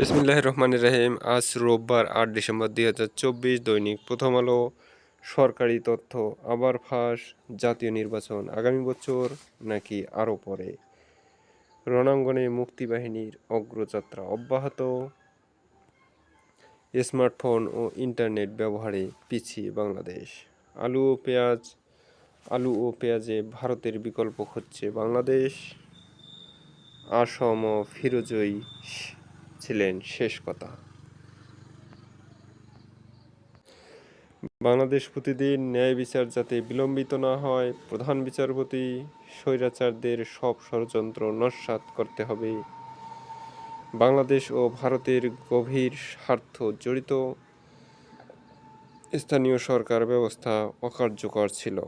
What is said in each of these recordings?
বিসমিল্লাহ রহমান রহিম। আজ রোববার আট ডিসেম্বর দুই হাজার চব্বিশ দৈনিক প্রথম আলো, সরকারি তথ্য, আবার ফাঁস, জাতীয় নির্বাচন আগামী বছর নাকি আরও পরে? রণাঙ্গনে মুক্তিবাহিনীর অগ্রযাত্রা অব্যাহত। স্মার্টফোন ও ইন্টারনেট ব্যবহারে পিছিয়ে বাংলাদেশ। আলু ও পেঁয়াজ, আলু ও পেঁয়াজে ভারতের বিকল্প খুঁজছে বাংলাদেশ। আসম ও ফিরোজই ছিলেন শেষ কথা। বাংলাদেশ প্রতিদিন ন্যায় বিচার যাতে বিলম্বিত না হয়, প্রধান বিচারপতি স্বৈরাচারদের সব ষড়যন্ত্র নস্যাৎ করতে হবে। বাংলাদেশ ও ভারতের গভীর স্বার্থ জড়িত স্থানীয় সরকার ব্যবস্থা অকার্যকর ছিল।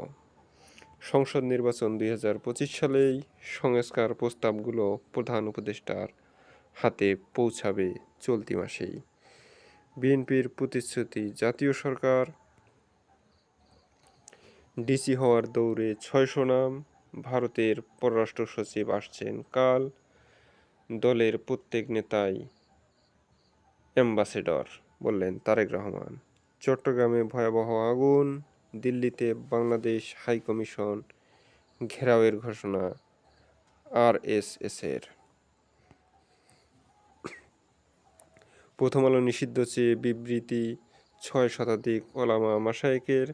সংসদ নির্বাচন দুই হাজার পঁচিশ সালেই সংস্কার প্রস্তাবগুলো প্রধান উপদেষ্টার হাতে পৌঁছাবে চলতি মাসেই। বিএনপির প্রতিশ্রুতি, জাতীয় সরকার ডিসি হওয়ার দৌড়ে ছয়শো নাম, ভারতের পররাষ্ট্র সচিব আসছেন কাল দলের প্রত্যেক নেতাই অ্যাম্বাসেডর, বললেন তারেক রহমান। চট্টগ্রামে ভয়াবহ আগুন, দিল্লিতে বাংলাদেশ হাইকমিশন ঘেরাওয়ের ঘোষণা, আরএসএসের। প্রথম আলো নিষিদ্ধ চেয়ে বিবৃতি ছয় শতাধিক ওলামা মাসায়েকের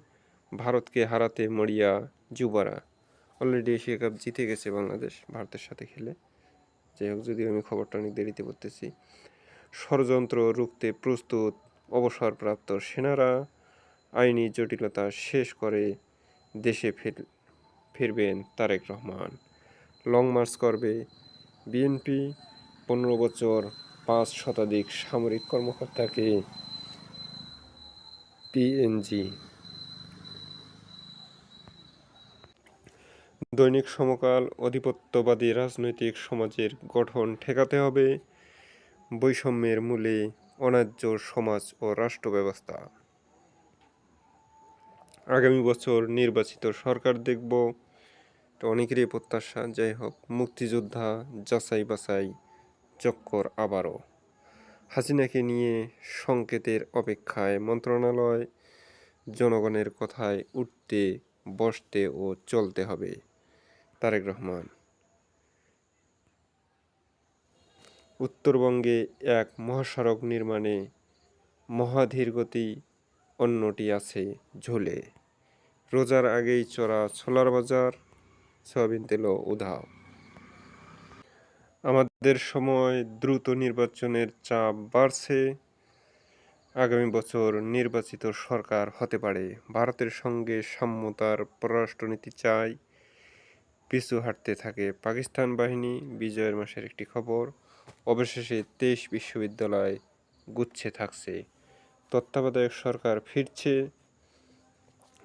ভারতকে হারাতে মরিয়া যুবারা। অলরেডি এশিয়া কাপ জিতে গেছে বাংলাদেশ, ভারতের সাথে খেলে। যাই হোক, যদিও আমি খবরটা অনেক দেরিতে পড়তেছি। ষড়যন্ত্র রুখতে প্রস্তুত অবসরপ্রাপ্ত সেনারা আইনি জটিলতা শেষ করে দেশে ফির, ফিরবেন তারেক রহমান। লং মার্চ করবে বিএনপি, পনেরো বছর পাঁচ শতাধিক সামরিক কর্মকর্তাকে পিএনজি দৈনিক সমকাল আধিপত্যবাদী রাজনৈতিক সমাজের গঠন ঠেকাতে হবে। বৈষম্যের মূলে অন্যায্য সমাজ ও রাষ্ট্র ব্যবস্থা আগামী বছর নির্বাচিত সরকার দেখব। তো অনেকেরই প্রত্যাশা, যাই হোক, মুক্তিযোদ্ধা যাচাই বাছাই চক্কর আবারও। হাসিনাকে নিয়ে সংকেতের অপেক্ষায় মন্ত্রণালয় জনগণের কথায় উঠতে, বসতে ও চলতে হবে। তারেক রহমান। উত্তরবঙ্গে এক মহাসড়ক নির্মাণে মহাধীরগতি অন্যটি আছে ঝোলে। রোজার আগেই চড়া ছোলার বাজার, সয়াবিন তেলও উধাও। আমাদের সময় দ্রুত নির্বাচনের চাপ বাড়ছে। আগামী বছর নির্বাচিত সরকার হতে পারে। ভারতের সঙ্গে সাম্যতার পররাষ্ট্রনীতি চাই। পিছু হাঁটতে থাকে পাকিস্তান বাহিনী, বিজয়ের মাসের একটি খবর। অবশেষে তেইশ বিশ্ববিদ্যালয় গুচ্ছে থাকছে। তত্ত্বাবধায়ক সরকার ফিরছে।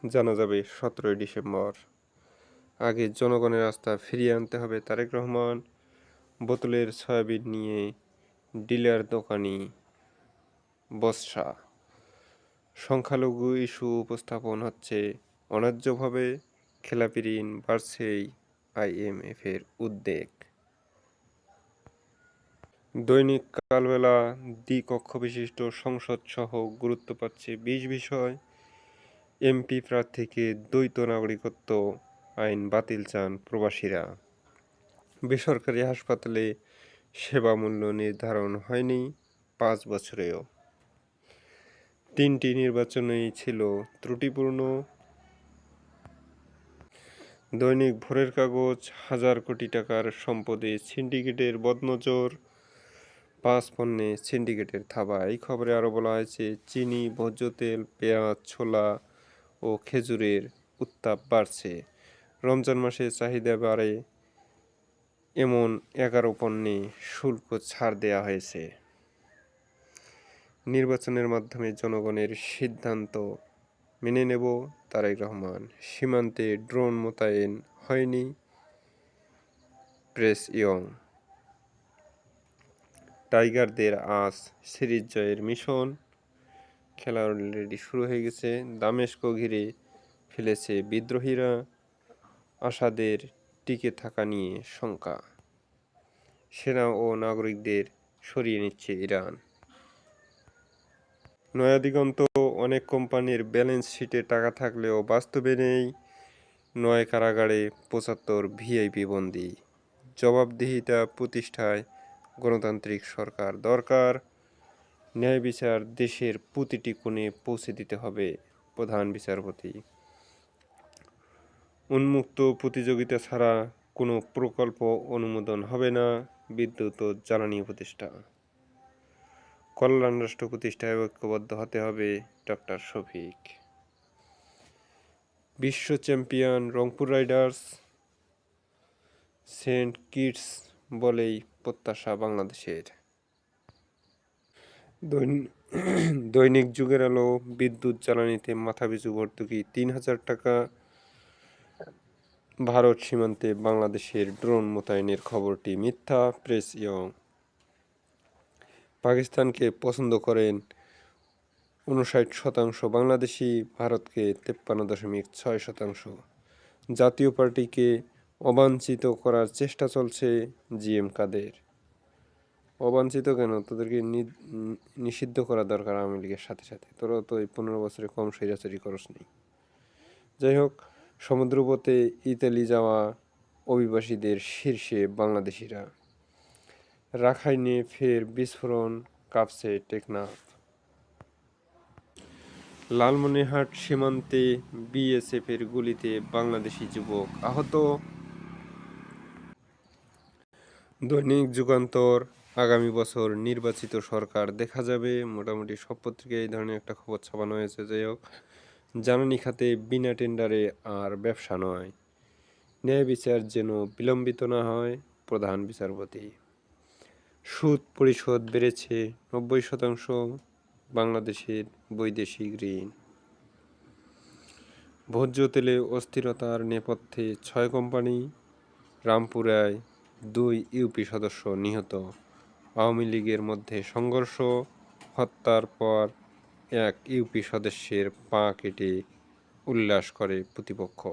জানা যাবে সতেরোই ডিসেম্বর। আগে জনগণের আস্থা ফিরিয়ে আনতে হবে তারেক রহমান। বোতলের সয়াবিন নিয়ে ডিলার দোকানি বসা। সংখ্যালঘু ইস্যু উপস্থাপন হচ্ছে অন্যায্যভাবে খেলাপি ঋণ বাড়ছেই আইএমএফের উদ্বেগ। দৈনিক কালবেলা দ্বিকক্ষ বিশিষ্ট সংসদ সহ গুরুত্ব পাচ্ছে বিশ বিষয়। এমপি প্রার্থীকে দ্বৈত নাগরিকত্ব আইন বাতিল চান প্রবাসীরা। বেসরকারি হাসপাতালে সেবা মূল্য নির্ধারণ হয়নি পাঁচ বছরেও। তিনটি নির্বাচনেই ছিল ত্রুটিপূর্ণ। দৈনিক ভোরের কাগজ, হাজার কোটি টাকার সম্পদে সিন্ডিকেটের বদনজর, পাঁচ পণ্যে সিন্ডিকেটের থাবা। এই খবরে আরও বলা হয়েছে, চিনি ভোজ্য তেল পেঁয়াজ, ছোলা ও খেজুরের উত্তাপ বাড়ছে। রমজান মাসে চাহিদা বাড়ে এমন এগারো পণ্যে শুল্ক ছাড় দেওয়া হয়েছে। নির্বাচনের মাধ্যমে জনগণের সিদ্ধান্ত মেনে নেব, তারেক রহমান। সীমান্তে ড্রোন মোতায়েন হয়নি, প্রেস ইয়ং। টাইগারদের আজ সিরিজ জয়ের মিশন। খেলা অলরেডি শুরু হয়ে গেছে। দামেস্ক ঘিরে ফেলেছে বিদ্রোহীরা। আশাদের টিকে থাকা নিয়ে শঙ্কা। সেনা ও নাগরিকদের সরিয়ে নিচ্ছে ইরান। নয়াদিগন্ত অনেক কোম্পানির ব্যালেন্স শিটে টাকা থাকলেও বাস্তবে নেই নয় কারাগারে পঁচাত্তর ভিআইপি বন্দি। জবাবদিহিতা প্রতিষ্ঠায় গণতান্ত্রিক সরকার দরকার। ন্যায় বিচার দেশের প্রতিটি কোণে পৌঁছে দিতে হবে প্রধান বিচারপতি। উন্মুক্ত প্রতিযোগিতা ছাড়া কোনো প্রকল্প অনুমোদন হবে না, বিদ্যুৎ ও জ্বালানি উপদেষ্টা। কল্যাণ রাষ্ট্র প্রতিষ্ঠায় ঐক্যবদ্ধ হতে হবে ডক্টর শফিক। বিশ্ব champion Rangpur Riders Saint Kitts বলেই প্রত্যাশা বাংলাদেশের। দৈন- দৈনিক যুগের আলো, বিদ্যুৎ, জ্বালানিতে মাথাপিছু ভর্তুকি তিন হাজার টাকা ভারত সীমান্তে বাংলাদেশের ড্রোন মোতায়েনের খবরটি মিথ্যা, প্রেস ইয়ং পাকিস্তানকে পছন্দ করেন। উনষাট শতাংশ বাংলাদেশি, ভারতকে তেপ্পান্ন দশমিক ছয় শতাংশ। জাতীয় পার্টিকে অবাঞ্ছিত করার চেষ্টা চলছে জিএম কাদের। অবাঞ্ছিত কেন? তোদেরকে নিষিদ্ধ করা দরকার আওয়ামী লীগের সাথে সাথে। তোরাও তো এই পনেরো বছরে কম স্বৈরাচারি করস নি যাই হোক সমুদ্রপথে ইতালি যাওয়া অভিবাসীদের শীর্ষে বাংলাদেশিরা। রাখাইনে ফের বিস্ফোরণ, কাঁপছে টেকনাফ। লালমনিরহাট সীমান্তে বিএসএফের গুলিতে বাংলাদেশি যুবক আহত। দৈনিক যুগান্তর, আগামী বছর নির্বাচিত সরকার দেখা যাবে। মোটামুটি সব পত্রিকায় এই ধরনের একটা খবর ছাপানো হয়েছে। যাই হোক জ্বালানি খাতে বিনা টেন্ডারে আর ব্যবসা নয়। ন্যায় বিচার যেন বিলম্বিত না হয়, প্রধান বিচারপতি। সুদ পরিশোধ বেড়েছে নব্বই শতাংশ বাংলাদেশের বৈদেশিক ঋণ। ভোজ্য তেলে অস্থিরতার নেপথ্যে ছয় কোম্পানি, রামপুরায় দুই ইউপি সদস্য নিহত। আওয়ামী লীগের মধ্যে সংঘর্ষ, হত্যার পর এক ইউপি সদস্যের পা কেটে উল্লাস করে প্রতিপক্ষ।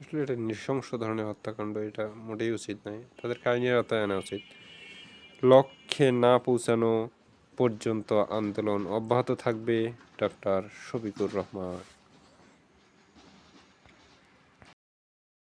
আসলে এটা নৃশংস ধরনের হত্যাকাণ্ড, এটা মোটেই উচিত নয়। তাদের আইনের আওতায় আনা উচিত। লক্ষ্যে না পৌঁছানো পর্যন্ত আন্দোলন অব্যাহত থাকবে ডক্টর শফিকুর রহমান।